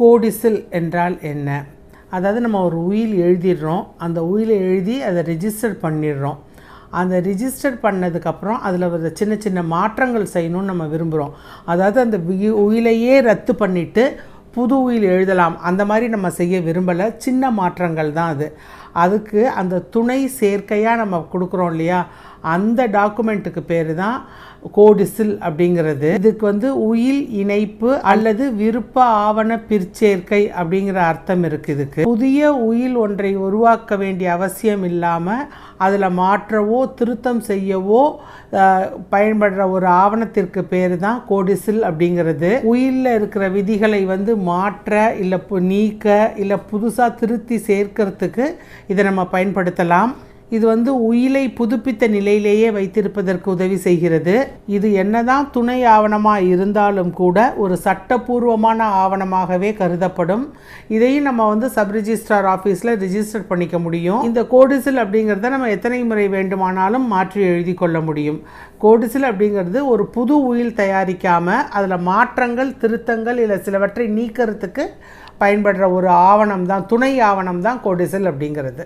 கோடிசில் என்றால் என்ன? அதாவது நம்ம ஒரு உயில் எழுதிடுறோம். அந்த உயிலை எழுதி அதை ரிஜிஸ்டர் பண்ணிடுறோம். அந்த ரிஜிஸ்டர் பண்ணதுக்கப்புறம் அதில் வர சின்ன சின்ன மாற்றங்கள் செய்யணும்னு நம்ம விரும்புகிறோம் அதாவது அந்த உயிலையே ரத்து பண்ணிவிட்டு புது உயில் எழுதலாம். அந்த மாதிரி நம்ம செய்ய விரும்பலை. சின்ன மாற்றங்கள் தான் அது. அதுக்கு அந்த துணை சேர்க்கையாக நம்ம கொடுக்குறோம் இல்லையா? அந்த டாக்குமெண்ட்டுக்கு பேர் தான் கோடிசில் அப்படிங்கிறது. இதுக்கு வந்து உயில் இணைப்பு அல்லது விருப்ப ஆவண பிற்சேர்க்கை அப்படிங்கிற அர்த்தம் இருக்குது இதுக்கு. புதிய உயில் ஒன்றை உருவாக்க வேண்டிய அவசியம் இல்லாமல் அதில் மாற்றவோ திருத்தம் செய்யவோ பயன்படுற ஒரு ஆவணத்திற்கு பேர் தான் கோடிசில் அப்படிங்கிறது. உயிலில் இருக்கிற விதிகளை வந்து மாற்ற இல்லை நீக்க இல்லை புதுசாக திருத்தி சேர்க்கறதுக்கு இதை நம்ம பயன்படுத்தலாம். இது வந்து உயிலை புதுப்பித்த நிலையிலேயே வைத்திருப்பதற்கு உதவி செய்கிறது. இது என்னதான் துணை ஆவணமாக இருந்தாலும் கூட ஒரு சட்டப்பூர்வமான ஆவணமாகவே கருதப்படும். இதையும் நம்ம வந்து சப் ரிஜிஸ்ட்ரார் ஆஃபீஸில் ரிஜிஸ்டர் பண்ணிக்க முடியும். இந்த கோடிசில் அப்படிங்கிறத நம்ம எத்தனை முறை வேண்டுமானாலும் மாற்றி எழுதி கொள்ள முடியும். கோடிசில் அப்படிங்கிறது ஒரு புது உயில் தயாரிக்காமல் அதில் மாற்றங்கள் திருத்தங்கள் இல்லை சிலவற்றை நீக்கிறதுக்கு பயன்படுற ஒரு ஆவணம் தான் துணை ஆவணம் தான் கோடிசில் அப்படிங்கிறது.